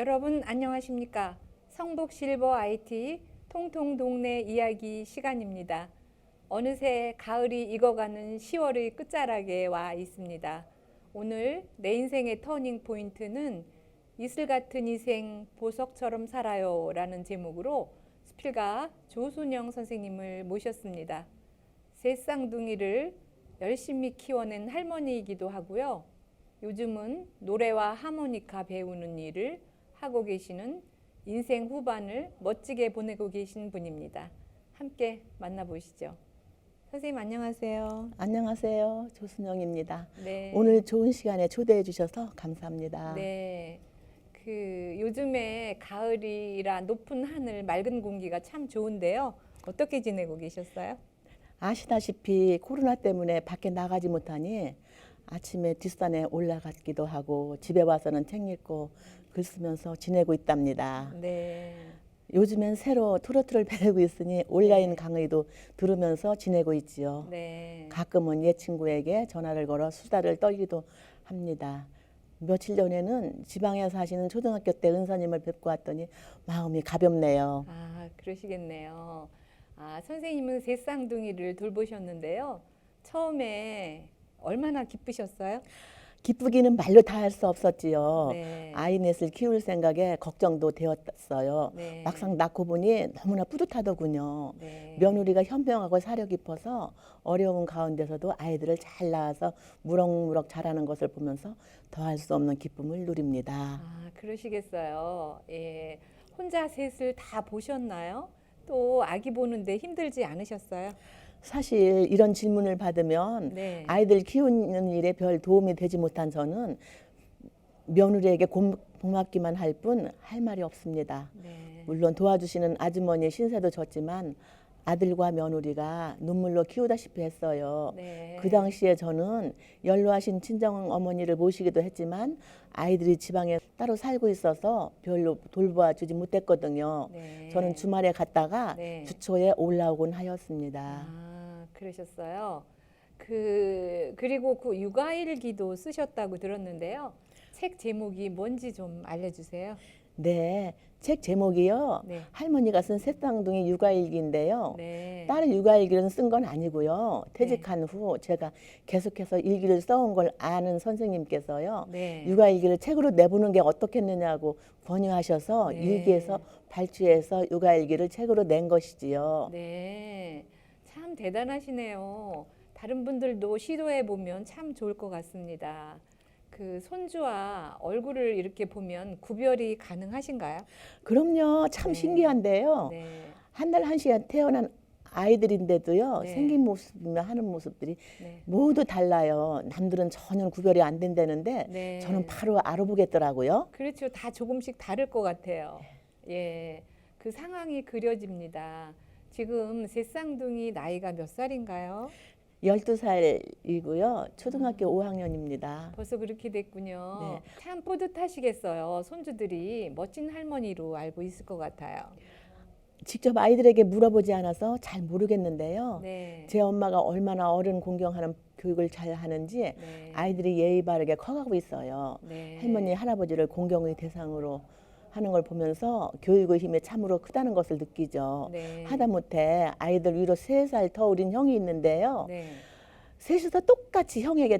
여러분 안녕하십니까? 성북 실버 IT 통통 동네 이야기 시간입니다. 어느새 가을이 익어가는 10월의 끝자락에 와 있습니다. 오늘 내 인생의 터닝 포인트는 이슬 같은 이생 보석처럼 살아요라는 제목으로 스필가 조순영 선생님을 모셨습니다. 세 쌍둥이를 열심히 키워낸 할머니이기도 하고요. 요즘은 노래와 하모니카 배우는 일을 하고 계시는 인생 후반을 멋지게 보내고 계신 분입니다. 함께 만나보시죠. 선생님 안녕하세요. 안녕하세요. 조순영입니다. 네. 오늘 좋은 시간에 초대해 주셔서 감사합니다. 네. 그 요즘에 가을이라 높은 하늘, 맑은 공기가 참 좋은데요. 어떻게 지내고 계셨어요? 아시다시피 코로나 때문에 밖에 나가지 못하니 아침에 뒷산에 올라갔기도 하고 집에 와서는 책 읽고 글 쓰면서 지내고 있답니다. 네. 요즘엔 새로 트로트를 배우고 있으니 온라인 네. 강의도 들으면서 지내고 있지요. 네. 가끔은 옛 친구에게 전화를 걸어 수다를 떨기도 합니다. 며칠 전에는 지방에 사시는 초등학교 때 은사님을 뵙고 왔더니 마음이 가볍네요. 아, 그러시겠네요. 아, 선생님은 세 쌍둥이를 돌보셨는데요. 처음에 얼마나 기쁘셨어요? 기쁘기는 말로 다 할 수 없었지요. 네. 아이 넷을 키울 생각에 걱정도 되었어요. 네. 막상 낳고 보니 너무나 뿌듯하더군요. 네. 며느리가 현명하고 사려 깊어서 어려운 가운데서도 아이들을 잘 낳아서 무럭무럭 자라는 것을 보면서 더할 수 없는 기쁨을 누립니다. 아, 그러시겠어요. 예. 혼자 셋을 다 보셨나요? 또 아기 보는데 힘들지 않으셨어요? 사실 이런 질문을 받으면 네. 아이들 키우는 일에 별 도움이 되지 못한 저는 며느리에게 고- 고맙기만 할 뿐 할 말이 없습니다. 네. 물론 도와주시는 아주머니 신세도 졌지만 아들과 며느리가 눈물로 키우다시피 했어요. 네. 그 당시에 저는 연로하신 친정 어머니를 모시기도 했지만 아이들이 지방에 따로 살고 있어서 별로 돌보아 주지 못했거든요. 네. 저는 주말에 갔다가 네. 주초에 올라오곤 하였습니다. 아, 그러셨어요. 그 그리고 그 육아일기도 쓰셨다고 들었는데요. 책 제목이 뭔지 좀 알려 주세요. 네, 책 제목이요. 네. 할머니가 쓴 새쌍둥이 육아일기인데요. 네. 딸 육아일기를 쓴 건 아니고요. 퇴직한 후 제가 계속해서 일기를 써온 걸 아는 선생님께서요. 네. 육아일기를 책으로 내보는 게 어떻겠느냐고 권유하셔서 네. 일기에서 발주해서 육아일기를 책으로 낸 것이지요. 네. 참 대단하시네요. 다른 분들도 시도해 보면 참 좋을 것 같습니다. 그 손주와 얼굴을 이렇게 보면 구별이 가능하신가요? 그럼요. 참 네. 신기한데요. 네. 한 달 한 시간 태어난 아이들인데도요. 네. 생긴 모습이나 하는 모습들이 네. 모두 달라요. 남들은 전혀 구별이 안 된다는데 네. 저는 바로 알아보겠더라고요. 그렇죠. 다 조금씩 다를 것 같아요. 예. 그 상황이 그려집니다. 지금 세 쌍둥이 나이가 몇 살인가요? 12살이고요. 초등학교 5학년입니다. 벌써 그렇게 됐군요. 네. 참 뿌듯하시겠어요. 손주들이 멋진 할머니로 알고 있을 것 같아요. 직접 아이들에게 물어보지 않아서 잘 모르겠는데요. 네. 제 엄마가 얼마나 어른 공경하는 교육을 잘 하는지 네. 아이들이 예의 바르게 커가고 있어요. 네. 할머니, 할아버지를 공경의 대상으로 하는 걸 보면서 교육의 힘이 참으로 크다는 것을 느끼죠. 네. 하다못해 아이들 위로 세 살 더 어린 형이 있는데요. 네. 셋이서 똑같이 형에게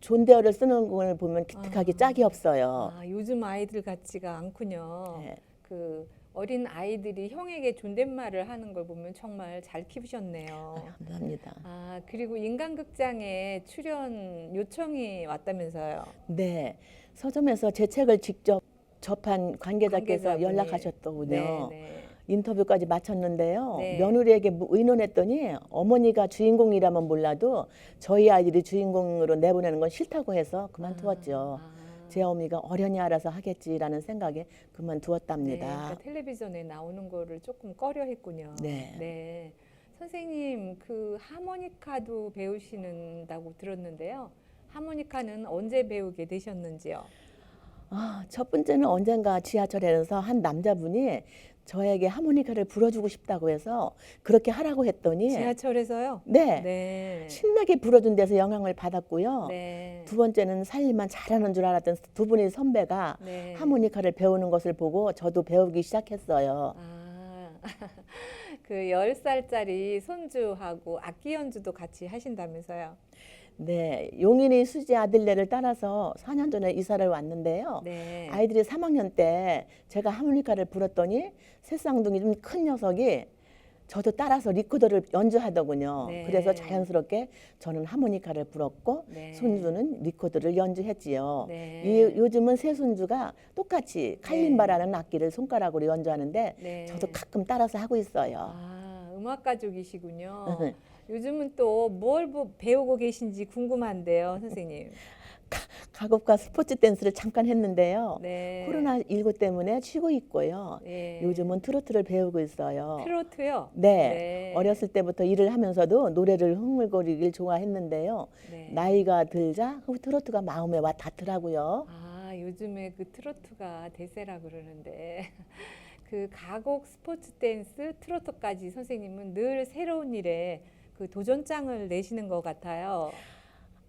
존대어를 쓰는 걸 보면 기특하기 아. 짝이 없어요. 아, 요즘 아이들 같지가 않군요. 네. 그 어린 아이들이 형에게 존댓말을 하는 걸 보면 정말 잘 키우셨네요. 아, 감사합니다. 아, 그리고 인간극장에 출연 요청이 왔다면서요. 네, 서점에서 제 책을 직접 접한 관계자께서 관계자분이. 연락하셨더군요. 네, 네. 인터뷰까지 마쳤는데요. 네. 며느리에게 무- 의논했더니 어머니가 주인공이라면 몰라도 저희 아이들이 주인공으로 내보내는 건 싫다고 해서 그만두었죠. 아, 제 어미가 어련히 알아서 하겠지라는 생각에 네, 그만두었답니다. 그러니까 텔레비전에 나오는 거를 조금 꺼려했군요. 네. 네. 선생님 그 하모니카도 배우시는다고 들었는데요. 하모니카는 언제 배우게 되셨는지요? 아, 첫 번째는 언젠가 지하철에서 한 남자분이 저에게 하모니카를 불어주고 싶다고 해서 그렇게 하라고 했더니 지하철에서요? 네, 네. 신나게 불어준 데서 영향을 받았고요. 네. 두 번째는 살림만 잘하는 줄 알았던 두 분의 선배가 네. 하모니카를 배우는 것을 보고 저도 배우기 시작했어요. 아, 그 10살짜리 손주하고 악기 연주도 같이 하신다면서요? 네, 용인의 수지 아들네를 따라서 4년 전에 이사를 왔는데요. 네. 아이들이 3학년 때 제가 하모니카를 불었더니 새쌍둥이 좀 큰 녀석이 저도 따라서 리코더를 연주하더군요. 네. 그래서 자연스럽게 저는 하모니카를 불었고 네. 손주는 리코더를 연주했지요. 네. 이, 요즘은 새 손주가 똑같이 칼림바라는 악기를 손가락으로 연주하는데 네. 저도 가끔 따라서 하고 있어요. 아, 음악 가족이시군요. 네. 요즘은 또 뭘 배우고 계신지 궁금한데요, 선생님. 가곡과 스포츠 댄스를 잠깐 했는데요. 네. 코로나 19 때문에 쉬고 있고요. 네. 요즘은 트로트를 배우고 있어요. 트로트요? 네. 어렸을 때부터 일을 하면서도 노래를 흥얼거리길 좋아했는데요. 네. 나이가 들자 그 트로트가 마음에 와 닿더라고요. 아, 요즘에 그 트로트가 대세라 그러는데 그 가곡 스포츠 댄스 트로트까지 선생님은 늘 새로운 일에 그 도전장을 내시는 것 같아요.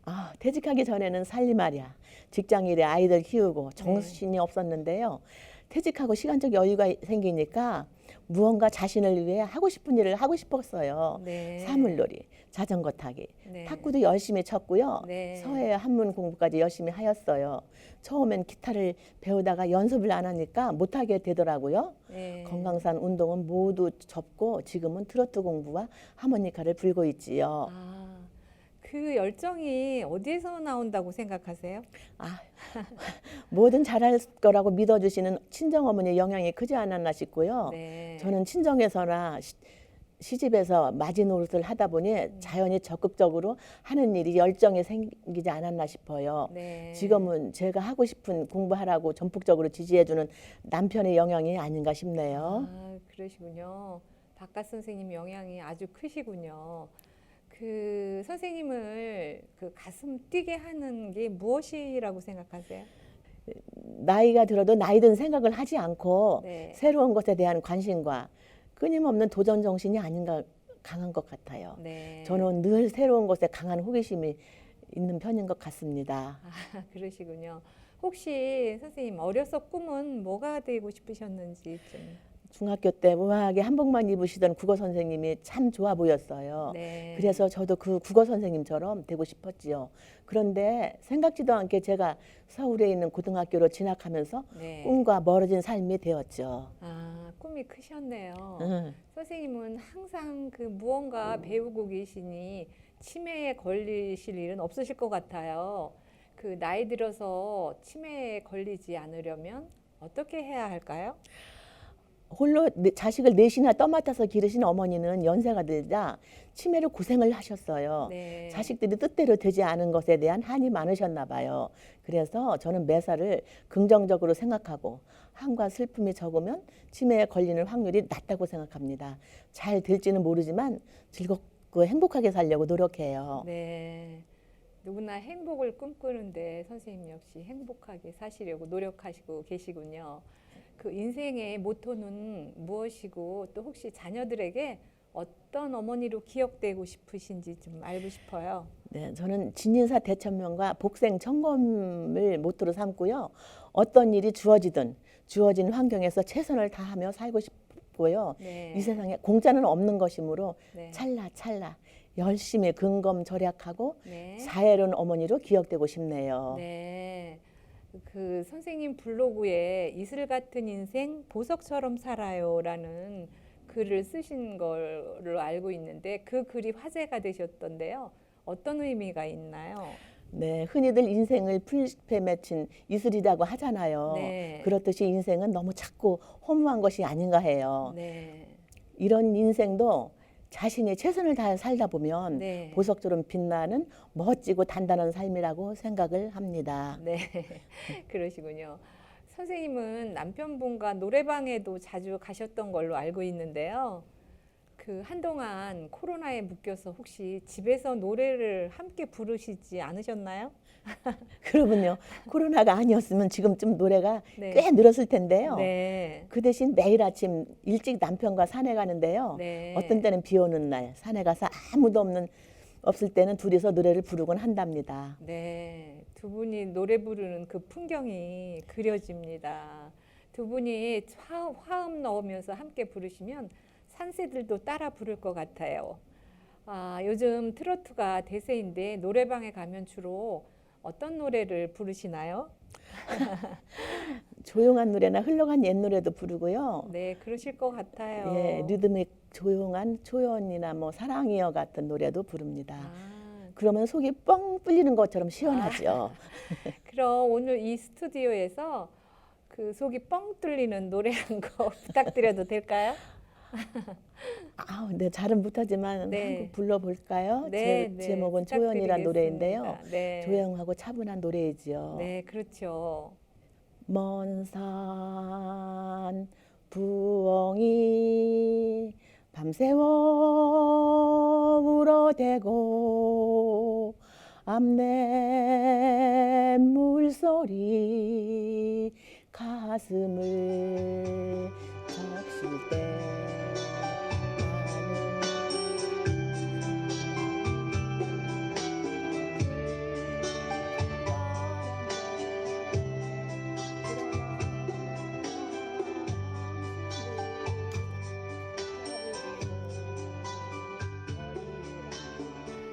아, 퇴직하기 전에는 살림하랴, 직장일에 아이들 키우고 네. 정신이 없었는데요. 퇴직하고 시간적 여유가 생기니까 무언가 자신을 위해 하고 싶은 일을 하고 싶었어요. 네. 사물놀이, 자전거 타기, 네. 탁구도 열심히 쳤고요. 네. 서예 한문 공부까지 열심히 하였어요. 처음엔 기타를 배우다가 연습을 안 하니까 못하게 되더라고요. 네. 건강산 운동은 모두 접고 지금은 트로트 공부와 하모니카를 불고 있지요. 아, 그 열정이 어디에서 나온다고 생각하세요? 아, 뭐든 잘할 거라고 믿어주시는 친정 어머니의 영향이 크지 않았나 싶고요. 네. 저는 친정에서나 시, 시집에서 마지노릇을 하다 보니 음. 자연히 적극적으로 하는 일이 열정이 생기지 않았나 싶어요. 네. 지금은 제가 하고 싶은 공부하라고 전폭적으로 지지해주는 남편의 영향이 아닌가 싶네요. 아, 그러시군요. 바깥 선생님 영향이 아주 크시군요. 그 선생님을 그 가슴 뛰게 하는 게 무엇이라고 생각하세요? 나이가 들어도 나이 든 생각을 하지 않고 네. 새로운 것에 대한 관심과 끊임없는 도전 정신이 아닌가 강한 것 같아요. 네. 저는 늘 새로운 것에 강한 호기심이 있는 편인 것 같습니다. 아, 그러시군요. 혹시 선생님 어려서 꿈은 뭐가 되고 싶으셨는지 좀. 중학교 때 우아하게 한복만 입으시던 국어 선생님이 참 좋아 보였어요. 네. 그래서 저도 그 국어 선생님처럼 되고 싶었지요. 그런데 생각지도 않게 제가 서울에 있는 고등학교로 진학하면서 네. 꿈과 멀어진 삶이 되었죠. 아, 꿈이 크셨네요. 응. 선생님은 항상 그 무언가 배우고 계시니 치매에 걸리실 일은 없으실 것 같아요. 그 나이 들어서 치매에 걸리지 않으려면 어떻게 해야 할까요? 홀로 내- 자식을 넷이나 떠맡아서 기르신 어머니는 연세가 들자 치매로 고생을 하셨어요. 네. 자식들이 뜻대로 되지 않은 것에 대한 한이 많으셨나 봐요. 그래서 저는 매사를 긍정적으로 생각하고 한과 슬픔이 적으면 치매에 걸리는 확률이 낮다고 생각합니다. 잘 될지는 모르지만 즐겁고 행복하게 살려고 노력해요. 네. 누구나 행복을 꿈꾸는데 선생님 역시 행복하게 사시려고 노력하시고 계시군요. 그 인생의 모토는 무엇이고 또 혹시 자녀들에게 어떤 어머니로 기억되고 싶으신지 좀 알고 싶어요. 네, 저는 진인사 대천명과 복생 청검을 모토로 삼고요. 어떤 일이 주어지든 주어진 환경에서 최선을 다하며 살고 싶고요. 네. 이 세상에 공짜는 없는 것이므로 네. 찰나 찰나 열심히 근검 절약하고 네. 자애로운 어머니로 기억되고 싶네요. 네. 그 선생님 블로그에 이슬 같은 인생 보석처럼 살아요라는 글을 쓰신 걸로 알고 있는데 그 글이 화제가 되셨던데요. 어떤 의미가 있나요? 네, 흔히들 인생을 풀잎에 맺힌 이슬이라고 하잖아요. 네. 그렇듯이 인생은 너무 작고 허무한 것이 아닌가 해요. 네. 이런 인생도 자신이 최선을 다해 살다 보면 네. 보석처럼 빛나는 멋지고 단단한 삶이라고 생각을 합니다. 네. 그러시군요. 선생님은 남편분과 노래방에도 자주 가셨던 걸로 알고 있는데요. 그 한동안 코로나에 묶여서 혹시 집에서 노래를 함께 부르시지 않으셨나요? 그러군요. 코로나가 아니었으면 지금쯤 노래가 네. 꽤 늘었을 텐데요. 네. 그 대신 매일 아침 일찍 남편과 산에 가는데요. 네. 어떤 때는 비 오는 날 산에 가서 아무도 없는 없을 때는 둘이서 노래를 부르곤 한답니다. 네, 두 분이 노래 부르는 그 풍경이 그려집니다. 두 분이 화, 화음 넣으면서 함께 부르시면 산새들도 따라 부를 것 같아요. 아, 요즘 트로트가 대세인데 노래방에 가면 주로 어떤 노래를 부르시나요? 조용한 노래나 흘러간 옛 노래도 부르고요. 네, 그러실 것 같아요. 예, 리듬이 조용한 초연이나 뭐 사랑이여 같은 노래도 부릅니다. 아, 그러면 속이 뻥 뚫리는 것처럼 시원하죠. 그럼 오늘 이 스튜디오에서 그 속이 뻥 뚫리는 노래 한곡 부탁드려도 될까요? 아, 네, 잘은 못하지만 네. 한곡 불러볼까요? 네, 제 네, 제목은 초연이란 노래인데요. 부탁드리겠습니다. 네. 조용하고 차분한 노래이지요. 네, 그렇죠. 먼산 부엉이 밤새워 울어대고 암내 물소리 가슴을 적실 때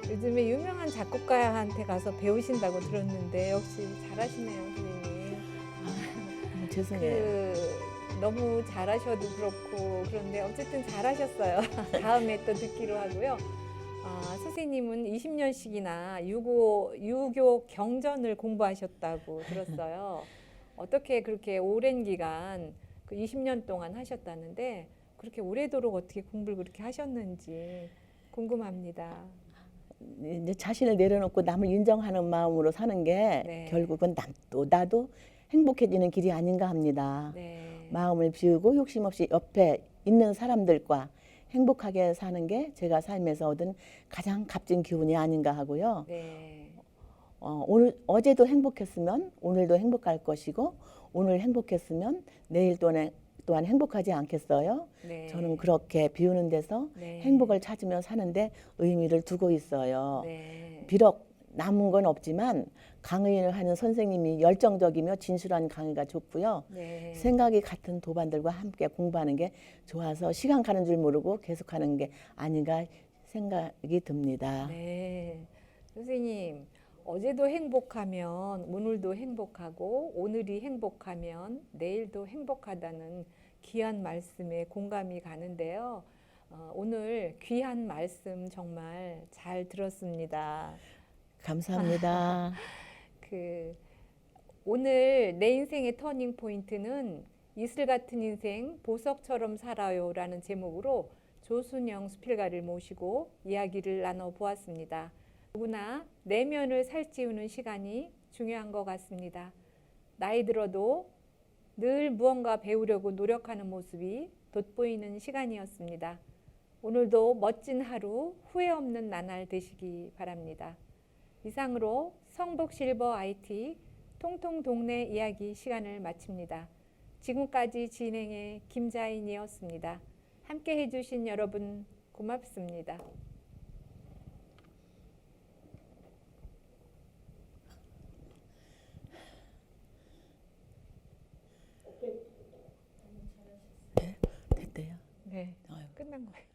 요즘에 유명한 작곡가한테 가서 배우신다고 들었는데 역시 잘하시네요, 선생님. 아, 죄송해요. 그 너무 잘하셔도 그렇고 그런데 어쨌든 잘하셨어요. 다음에 또 듣기로 하고요. 아, 선생님은 20년씩이나 유고 유교 경전을 공부하셨다고 들었어요. 어떻게 그렇게 오랜 기간 그 20년 동안 하셨다는데 그렇게 오래도록 어떻게 공부를 그렇게 하셨는지 궁금합니다. 이제 자신을 내려놓고 남을 인정하는 마음으로 사는 게 네. 결국은 남도 나도 행복해지는 길이 아닌가 합니다. 네. 마음을 비우고 욕심 없이 옆에 있는 사람들과 행복하게 사는 게 제가 삶에서 얻은 가장 값진 기운이 아닌가 하고요. 네. 어, 오늘 어제도 행복했으면 오늘도 행복할 것이고 오늘 행복했으면 내일 또한 또한 행복하지 않겠어요? 네. 저는 그렇게 비우는 데서 네. 행복을 찾으며 사는데 의미를 두고 있어요. 네. 비록 남은 건 없지만 강의를 하는 선생님이 열정적이며 진실한 강의가 좋고요. 네. 생각이 같은 도반들과 함께 공부하는 게 좋아서 시간 가는 줄 모르고 계속하는 게 아닌가 생각이 듭니다. 네. 선생님, 어제도 행복하면 오늘도 행복하고 오늘이 행복하면 내일도 행복하다는 귀한 말씀에 공감이 가는데요. 어, 오늘 귀한 말씀 정말 잘 들었습니다. 감사합니다. 그 오늘 내 인생의 터닝 포인트는 이슬 같은 인생 보석처럼 살아요라는 제목으로 조순영 수필가를 모시고 이야기를 나눠 보았습니다. 누구나 내면을 살찌우는 시간이 중요한 것 같습니다. 나이 들어도 늘 무언가 배우려고 노력하는 모습이 돋보이는 시간이었습니다. 오늘도 멋진 하루 후회 없는 나날 되시기 바랍니다. 이상으로 성북 실버 IT 통통 동네 이야기 시간을 마칩니다. 지금까지 진행의 김자인이었습니다. 함께 해주신 여러분 고맙습니다. 됐대요. 네, 아유. 끝난 거예요.